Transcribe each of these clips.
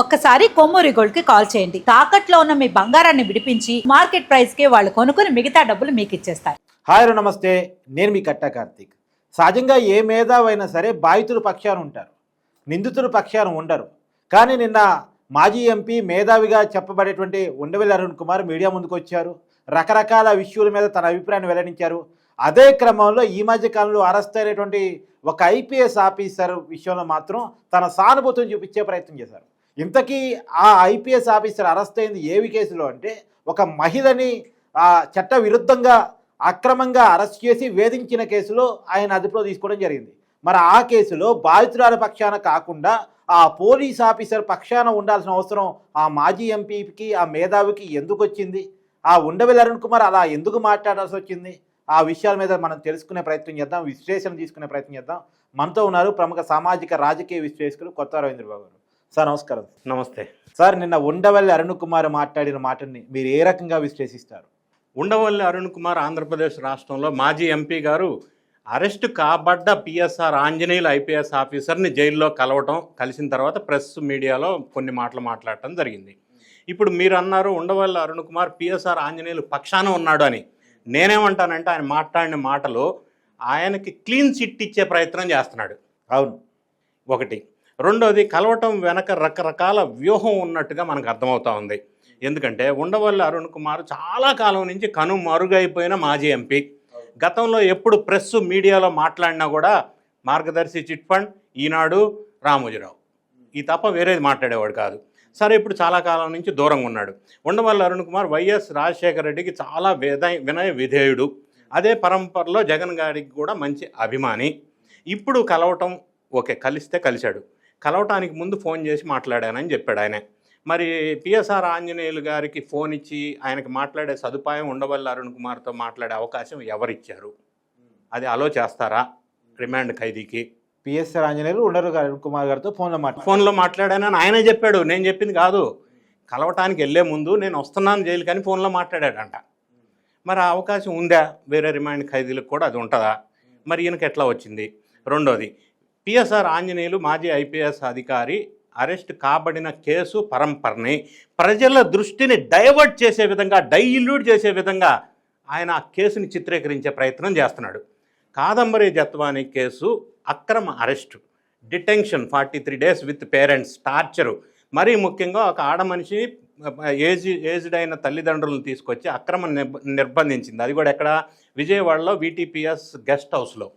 ఒక్కసారి కొమ్మూరి గోల్డ్కి కాల్ చేయండి. తాకట్లో ఉన్న మీ బంగారాన్ని విడిపించి మార్కెట్ ప్రైస్కి వాళ్ళు కొనుక్కుని మిగతా డబ్బులు మీకు ఇచ్చేస్తారు. హాయ్ నమస్తే. నేను మీ కట్ట కార్తీక్. సహజంగా ఏ మేధావైనా సరే బాధితుల పక్షాన ఉంటారు. నిందితుల పక్షాన ఉండరు. కానీ నిన్న మాజీ ఎంపీ మేధావిగా చెప్పబడేటువంటి ఉండవెల్లి అరుణ్ కుమార్ మీడియా ముందుకు వచ్చారు. రకరకాల విషయాల మీద తన అభిప్రాయాన్ని వెల్లడించారు. అదే క్రమంలో ఈ మధ్య కాలంలో అరెస్ట్ అయినటువంటి ఒక ఐపీఎస్ ఆఫీసర్ విషయంలో మాత్రం తన సానుభూతిని చూపించే ప్రయత్నం చేశారు. ఇంతకీ ఆ ఐపీఎస్ ఆఫీసర్ అరెస్ట్ అయింది ఏవి కేసులో అంటే ఒక మహిళని చట్ట విరుద్ధంగా అక్రమంగా అరెస్ట్ చేసి వేధించిన కేసులో ఆయన అదుపులో తీసుకోవడం జరిగింది. మరి ఆ కేసులో బాధితురాల పక్షాన కాకుండా ఆ పోలీస్ ఆఫీసర్ పక్షాన ఉండాల్సిన అవసరం ఆ మాజీ ఎంపీకి ఆ మేధావికి ఎందుకు వచ్చింది ఆ ఉండవెల్ అరుణ్ కుమార్ అలా ఎందుకు మాట్లాడాల్సి వచ్చింది? ఆ విషయాల మీద మనం తెలుసుకునే ప్రయత్నం చేద్దాం విశ్లేషణ తీసుకునే ప్రయత్నం చేద్దాం. మనతో ఉన్నారు ప్రముఖ సామాజిక రాజకీయ విశ్లేషకులు కొత్త రవీంద్రబాబు గారు. సార్ నమస్కారం. నమస్తే. సార్ నిన్న ఉండవల్లి అరుణ్ కుమార్ మాట్లాడిన మాటని మీరు ఏ రకంగా విశ్లేషిస్తారు? ఉండవల్లి అరుణ్ కుమార్ ఆంధ్రప్రదేశ్ రాష్ట్రంలో మాజీ ఎంపీ గారు అరెస్ట్ కాబడ్డ పిఎస్ఆర్ ఆంజనేయులు ఐపీఎస్ ఆఫీసర్ని జైల్లో కలవటం కలిసిన తర్వాత ప్రెస్ మీడియాలో కొన్ని మాటలు మాట్లాడటం జరిగింది. ఇప్పుడు మీరు అన్నారు ఉండవల్లి అరుణ్ కుమార్ పిఎస్ఆర్ ఆంజనేయులు పక్షాన ఉన్నాడు అని. నేనేమంటానంటే ఆయన మాట్లాడిన మాటలు ఆయనకి క్లీన్ చిట్ ఇచ్చే ప్రయత్నం చేస్తున్నాడు. అవును. ఒకటి. రెండోది కలవటం వెనక రకరకాల వ్యూహం ఉన్నట్టుగా మనకు అర్థమవుతా ఉంది. ఎందుకంటే ఉండవల్లి అరుణ్ కుమార్ చాలా కాలం నుంచి కను మరుగైపోయిన మాజీ ఎంపీ. గతంలో ఎప్పుడు ప్రెస్ మీడియాలో మాట్లాడినా కూడా మార్గదర్శి చిట్ ఫండ్ ఈనాడు రామోజీరావు. ఈ తప్ప వేరేది మాట్లాడేవాడు కాదు. సరే ఇప్పుడు చాలా కాలం నుంచి దూరంగా ఉన్నాడు. ఉండవల్లి అరుణ్ కుమార్ వైఎస్ రాజశేఖర రెడ్డికి చాలా వినయ వినయ విధేయుడు. అదే పరంపరలో జగన్ గారికి కూడా మంచి అభిమాని. ఇప్పుడు కలవటం ఓకే కలిస్తే కలిశాడు. కలవటానికి ముందు ఫోన్ చేసి మాట్లాడానని చెప్పాడు ఆయన. మరి పిఎస్ఆర్ ఆంజనేయులు గారికి ఫోన్ ఇచ్చి ఆయనకి మాట్లాడే సదుపాయం ఉండవల్లి అరుణ్ కుమార్తో మాట్లాడే అవకాశం ఎవరిచ్చారు? అది అలో చేస్తారా? రిమాండ్ ఖైదీకి. పిఎస్ఆర్ ఆంజనేయులు ఉండరు అరుణ్ కుమార్ గారితో ఫోన్లో మాట్లాడు ఫోన్లో మాట్లాడానని ఆయనే చెప్పాడు. నేను చెప్పింది కాదు. కలవటానికి వెళ్ళే ముందు నేను వస్తున్నాను జైలు కానీ ఫోన్లో మాట్లాడాడంట. మరి ఆ అవకాశం ఉందా? వేరే రిమాండ్ ఖైదీలకు కూడా అది ఉంటుందా? మరి ఈయనకి ఎట్లా వచ్చింది? రెండోది పిఎస్ఆర్ ఆంజనేయులు మాజీ ఐపీఎస్ అధికారి అరెస్ట్ కాబడిన కేసు పరంపరని ప్రజల దృష్టిని డైవర్ట్ చేసే విధంగా డైల్యూట్ చేసే విధంగా ఆయన ఆ కేసుని చిత్రీకరించే ప్రయత్నం చేస్తున్నాడు. కాదంబరి జత్వాని కేసు అక్రమ arrest detention forty three days with parents torture. మరీ ముఖ్యంగా ఒక ఆడ మనిషి ఏజ్ ఏజ్డ్ అయిన తల్లిదండ్రులను తీసుకొచ్చి అక్రమ నిర్బంధించింది. అది కూడా ఎక్కడ? విజయవాడలో వీటీపీఎస్ గెస్ట్ హౌస్లో.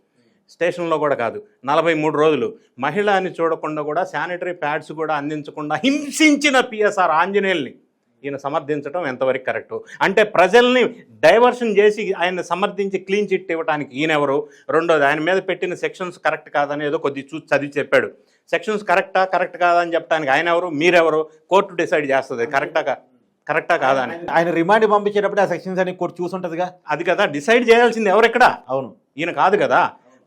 స్టేషన్లో కూడా కాదు. నలభై మూడు రోజులు. మహిళ అని చూడకుండా కూడా శానిటరీ ప్యాడ్స్ కూడా అందించకుండా హింసించిన పిఎస్ఆర్ ఆంజనేయుల్ని ఈయన సమర్థించడం ఎంతవరకు కరెక్టు? అంటే ప్రజల్ని డైవర్షన్ చేసి ఆయన సమర్థించి క్లీన్ చిట్ ఇవ్వడానికి ఈయనెవరు రెండోది ఆయన మీద పెట్టిన సెక్షన్స్ కరెక్ట్ కాదని ఏదో కొద్ది చూసి చదివి చెప్పాడు. సెక్షన్స్ కరెక్టా కరెక్ట్ కాదా అని చెప్పడానికి ఆయన ఎవరు? మీరెవరు? కోర్టు డిసైడ్ చేస్తుంది. కరెక్టా కా కరెక్టా కాదా అని. ఆయన రిమాండ్ పంపించేటప్పుడు ఆ సెక్షన్స్ అన్ని కోర్టు చూసుంటదిగా? అది కదా. డిసైడ్ చేయాల్సింది ఎవరెక్కడ? అవును. ఈయన కాదు కదా.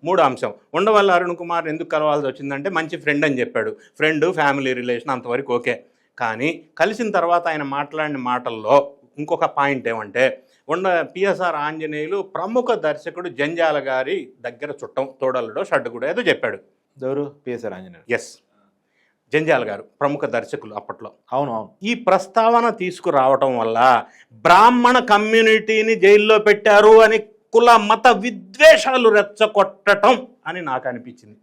మూడో అంశం. ఉండవల్ల అరుణ్ కుమార్ ఎందుకు కలవాల్సి వచ్చిందంటే మంచి ఫ్రెండ్ అని చెప్పాడు. ఫ్రెండ్ ఫ్యామిలీ రిలేషన్ అంతవరకు ఓకే. కానీ కలిసిన తర్వాత ఆయన మాట్లాడిన మాటల్లో ఇంకొక పాయింట్ ఏమంటే ఉండ పిఎస్ఆర్ ఆంజనేయులు ప్రముఖ దర్శకుడు జంజాల గారి దగ్గర చుట్టం తోడలుడో షడ్డుగుడో ఏదో చెప్పాడు. ఎవరు? పిఎస్ఆర్ ఆంజనేయులు. ఎస్ జంజాల గారు ప్రముఖ దర్శకులు అప్పట్లో. అవును అవును. ఈ ప్రస్తావన తీసుకురావటం వల్ల బ్రాహ్మణ కమ్యూనిటీని జైల్లో పెట్టారు అని కుల మత విద్వేషాలు రెచ్చగొట్టటం అని నాకు అనిపించింది.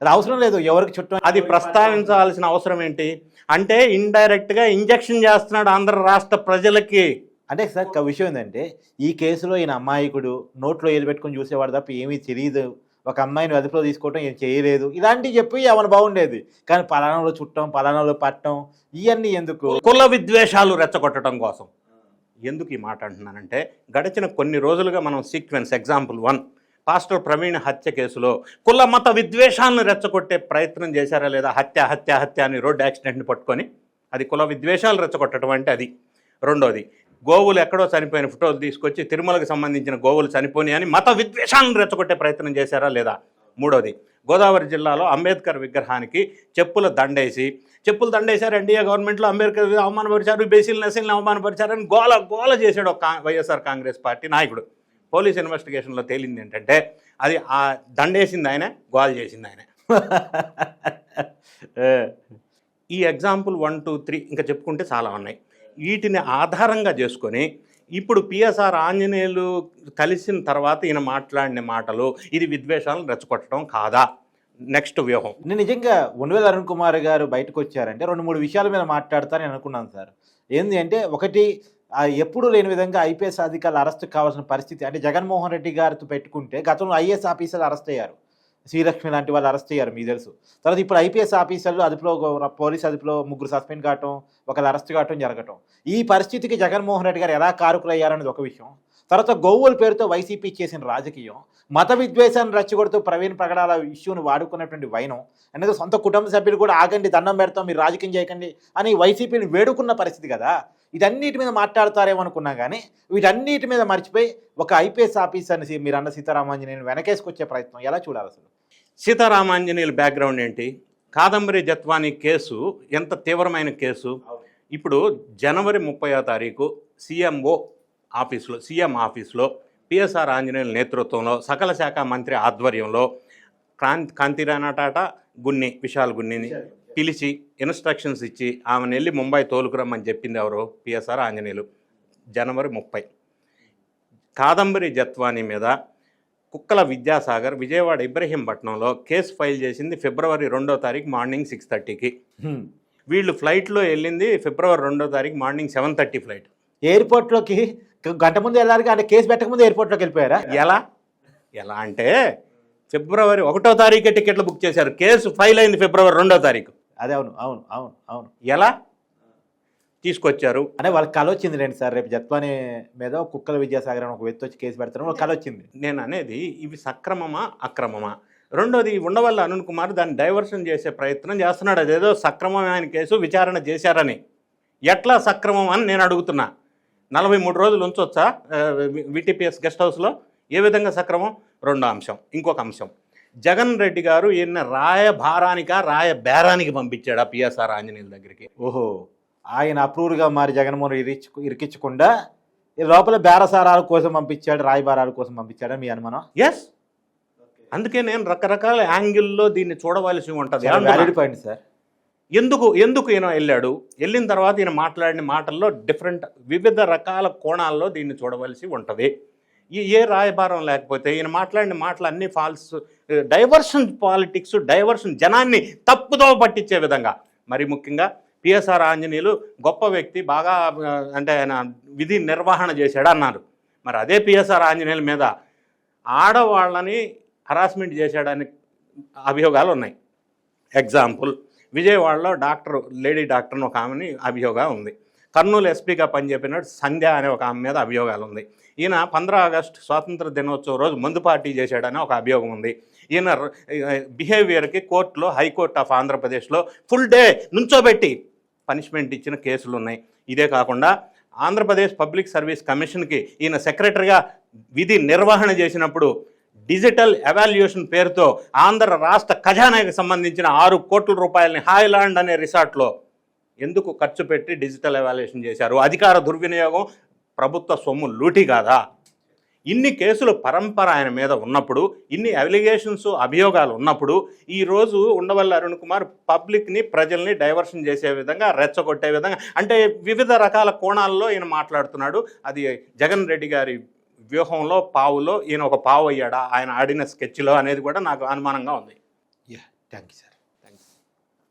అది అవసరం లేదు ఎవరికి చుట్టం అది ప్రస్తావించాల్సిన అవసరం ఏంటి? అంటే ఇండైరెక్ట్గా ఇంజెక్షన్ చేస్తున్నాడు ఆంధ్ర రాష్ట్ర ప్రజలకి. అంటే సార్ ఒక విషయం ఏంటంటే ఈ కేసులో ఈయన అమాయకుడు నోట్లో ఏలు పెట్టుకొని చూసేవాడు తప్ప ఏమీ తెలియదు ఒక అమ్మాయిని అదుపులో తీసుకోవటం ఏం చేయలేదు. ఇలాంటివి చెప్పి ఏమైనా బాగుండేది. కానీ పలానాలో చుట్టం పలానాలో పట్టం ఇవన్నీ ఎందుకు? కుల విద్వేషాలు రెచ్చగొట్టడం కోసం. ఎందుకు ఈ మాట అంటున్నానంటే గడిచిన కొన్ని రోజులుగా మనం sequence example one pastor Praveen హత్య కేసులో కుల మత విద్వేషాలను రెచ్చగొట్టే ప్రయత్నం చేశారా లేదా? హత్య హత్య హత్య అని రోడ్ యాక్సిడెంట్ని పట్టుకొని అది కుల విద్వేషాలు రెచ్చగొట్టడం అంటే అది. రెండోది గోవులు ఎక్కడో చనిపోయిన ఫోటోలు తీసుకొచ్చి తిరుమలకు సంబంధించిన గోవులు చనిపోయి అని మత విద్వేషాలను రెచ్చగొట్టే ప్రయత్నం చేశారా లేదా? మూడోది గోదావరి జిల్లాలో అంబేద్కర్ విగ్రహానికి చెప్పుల దండేసి చెప్పులు దండేశారు ఎన్డీఏ గవర్నమెంట్లో అంబేద్కర్ అవమానపరిచారు బేసీలు నసీలను అవమానపరిచారని గోల గోల చేశాడు ఒక వైఎస్ఆర్ కాంగ్రెస్ పార్టీ నాయకుడు. పోలీస్ ఇన్వెస్టిగేషన్లో తేలింది ఏంటంటే అది ఆ దండేసింది ఆయన గోల చేసింది ఆయన. ఈ ఎగ్జాంపుల్ వన్ టూ త్రీ ఇంకా చెప్పుకుంటే చాలా ఉన్నాయి. వీటిని ఆధారంగా చేసుకొని ఇప్పుడు పిఎస్ఆర్ ఆంజనేయులు కలిసిన తర్వాత ఈయన మాట్లాడిన మాటలు ఇది విద్వేషాలను రెచ్చగొట్టడం కాదా? నెక్స్ట్ వ్యూహం. నేను నిజంగా ఉండవేల అరుణ్ కుమార్ గారు బయటకు వచ్చారంటే రెండు మూడు విషయాల మీద మాట్లాడతానని అనుకున్నాను సార్. ఏంది అంటే ఒకటి ఎప్పుడూ ఎప్పుడు లేని విధంగా ఐపీఎస్ అధికారులు అరెస్ట్ కావాల్సిన పరిస్థితి అంటే జగన్మోహన్ రెడ్డి గారితో పెట్టుకుంటే గతంలో ఐఏఎస్ ఆఫీసర్లు అరెస్ట్ అయ్యారు. శ్రీలక్ష్మి లాంటి వాళ్ళు అరెస్ట్ అయ్యారు మీకు తెలుసు. తర్వాత ఇప్పుడు ఐపీఎస్ ఆఫీసర్లు అదుపులో పోలీస్ అదుపులో ముగ్గురు సస్పెండ్ కావటం ఒకరు అరెస్ట్ కావటం జరగటం. ఈ పరిస్థితికి జగన్మోహన్ రెడ్డి గారు ఎలా కారుకులయ్యారనేది ఒక విషయం. తర్వాత గోవుల పేరుతో వైసీపీ చేసిన రాజకీయం మత విద్వేషాన్ని రెచ్చగొడుతూ ప్రవీణ్ ప్రగడాల ఇష్యూని వాడుకున్నటువంటి వైనం అనేది సొంత కుటుంబ సభ్యులు కూడా ఆగండి దండం పెడతాం మీరు రాజకీయం చేయకండి అని వైసీపీని వేడుకున్న పరిస్థితి కదా. ఇదన్నిటి మీద మాట్లాడతారేమో అనుకున్నా కానీ వీటన్నిటి మీద మర్చిపోయి ఒక ఐపీఎస్ ఆఫీసర్ని మీరు అన్న సీతారామాంజనేయుని వెనకేసుకొచ్చే ప్రయత్నం ఎలా చూడాలి అసలు? సీతారామాంజనేయుల బ్యాక్గ్రౌండ్ ఏంటి? కాదంబరి జత్వాని కేసు ఎంత తీవ్రమైన కేసు? ఇప్పుడు జనవరి ముప్పయో తారీఖు సీఎంఓ ఆఫీస్లో సీఎం ఆఫీస్లో పిఎస్ఆర్ ఆంజనేయుల నేతృత్వంలో సకల శాఖ మంత్రి ఆధ్వర్యంలో కాంతి కాంతిరాణా టాటా గున్ని విశాల్ గున్నిని పిలిచి ఇన్స్ట్రక్షన్స్ ఇచ్చి ఆమెను వెళ్ళి ముంబై తోలుకురమ్మని చెప్పింది ఎవరు పిఎస్ఆర్ ఆంజనేయులు. జనవరి ముప్పై. కాదంబరి జత్వాని మీద కుక్కల విద్యాసాగర్ విజయవాడ ఇబ్రహీంపట్నంలో కేసు ఫైల్ చేసింది ఫిబ్రవరి రెండో తారీఖు మార్నింగ్ సిక్స్ థర్టీకి. వీళ్ళు ఫ్లైట్లో వెళ్ళింది ఫిబ్రవరి రెండో తారీఖు మార్నింగ్ సెవెన్ థర్టీ ఫ్లైట్. ఎయిర్పోర్ట్లోకి గంట ముందు వెళ్ళాలి అంటే కేసు పెట్టక ముందు ఎయిర్పోర్ట్లోకి వెళ్ళిపోయారా? ఎలా? ఎలా అంటే ఫిబ్రవరి ఒకటో తారీఖే టికెట్లు బుక్ చేశారు. కేసు ఫైల్ అయింది ఫిబ్రవరి రెండో తారీఖు. అదే అవును అవును అవును అవును. ఎలా? తీసుకొచ్చారు. అంటే వాళ్ళకి కళ వచ్చింది లేండి సార్ రేపు జత్వాని మీద కుక్కల విద్యాసాగర్ అని ఒక వ్యక్తి వచ్చి కేసు పెడతారు వాళ్ళకి కళ వచ్చింది. నేను అనేది ఇవి సక్రమమా అక్రమమా? రెండోది ఉండవల్ల అరుణ్ కుమార్ దాన్ని డైవర్షన్ చేసే ప్రయత్నం చేస్తున్నాడు. అదేదో సక్రమమైన కేసు విచారణ చేశారని. ఎట్లా సక్రమం అని నేను అడుగుతున్నా. నలభై మూడు రోజులు ఉంచొచ్చా విటిపిఎస్ గెస్ట్ హౌస్లో? ఏ విధంగా సక్రమం? రెండో అంశం. ఇంకొక అంశం. జగన్ రెడ్డి గారు ఈయన రాయ భారానిక రాయ బేరానికి పంపించాడు ఆ పిఎస్ఆర్ ఆంజనేయుల దగ్గరికి? ఓహో ఆయన అప్రూవ్డ్గా మారి జగన్మోహన్ ఇరిచు ఇరికించకుండా ఈ లోపల బేరసారాల కోసం పంపించాడు రాయబారాల కోసం పంపించాడని మీ అనుమానం? ఎస్ అందుకే నేను రకరకాల యాంగిల్లో దీన్ని చూడవలసి ఉంటుంది. వ్యాలిడ్ పాయింట్ సార్ ఎందుకు ఎందుకు ఈయన వెళ్ళాడు? వెళ్ళిన తర్వాత ఈయన మాట్లాడిన మాటల్లో డిఫరెంట్ వివిధ రకాల కోణాల్లో దీన్ని చూడవలసి ఉంటుంది. ఏ రాయబారం లేకపోతే ఈయన మాట్లాడిన మాటలు అన్నీ ఫాల్స్ డైవర్షన్ పాలిటిక్స్ డైవర్షన్ జనాన్ని తప్పుదో పట్టించే విధంగా. మరి ముఖ్యంగా పిఎస్ఆర్ ఆంజనేయులు గొప్ప వ్యక్తి బాగా అంటే ఆయన విధి నిర్వహణ చేశాడు అన్నారు. మరి అదే పిఎస్ఆర్ ఆంజనేయుల మీద ఆడవాళ్ళని హరాస్మెంట్ చేశాడని అభియోగాలు ఉన్నాయి. ఎగ్జాంపుల్ విజయవాడలో డాక్టర్ లేడీ డాక్టర్ని ఒక ఆమెని అభియోగం ఉంది. కర్నూలు ఎస్పీగా పనిచేపినాడు సంధ్య అనే ఒక ఆమె మీద అభియోగాలు ఉంది ఈయన పంద్రా ఆగస్టు స్వాతంత్ర దినోత్సవం రోజు ముందు పార్టీ చేశాడని ఒక అభియోగం ఉంది. ఈయన బిహేవియర్కి కోర్టులో హైకోర్టు ఆఫ్ ఆంధ్రప్రదేశ్లో ఫుల్ డే నుంచోబెట్టి పనిష్మెంట్ ఇచ్చిన కేసులు ఉన్నాయి ఇదే కాకుండా ఆంధ్రప్రదేశ్ పబ్లిక్ సర్వీస్ కమిషన్కి ఈయన సెక్రటరీగా విధి నిర్వహణ చేసినప్పుడు డిజిటల్ ఎవాల్యుయేషన్ పేరుతో ఆంధ్ర రాష్ట్ర ఖజానాకి సంబంధించిన ఆరు కోట్ల రూపాయలని హాయ్లాండ్ అనే రిసార్ట్లో ఎందుకు ఖర్చు పెట్టి డిజిటల్ ఎవాల్యుయేషన్ చేశారు? అధికార దుర్వినియోగం ప్రభుత్వ సొమ్ము లూటి కాదా? ఇన్ని కేసులు పరంపర ఆయన మీద ఉన్నప్పుడు ఇన్ని అలిగేషన్స్ అభియోగాలు ఉన్నప్పుడు ఈరోజు ఉండవల్లి అరుణ్ కుమార్ పబ్లిక్ని ప్రజల్ని డైవర్షన్ చేసే విధంగా రెచ్చగొట్టే విధంగా అంటే వివిధ రకాల కోణాల్లో ఈయన మాట్లాడుతున్నాడు. అది జగన్ రెడ్డి గారి వ్యూహంలో పావులో ఈయన ఒక పావు అయ్యాడా ఆయన ఆడిన స్కెచ్లో అనేది కూడా నాకు అనుమానంగా ఉంది. Yeah thank you sir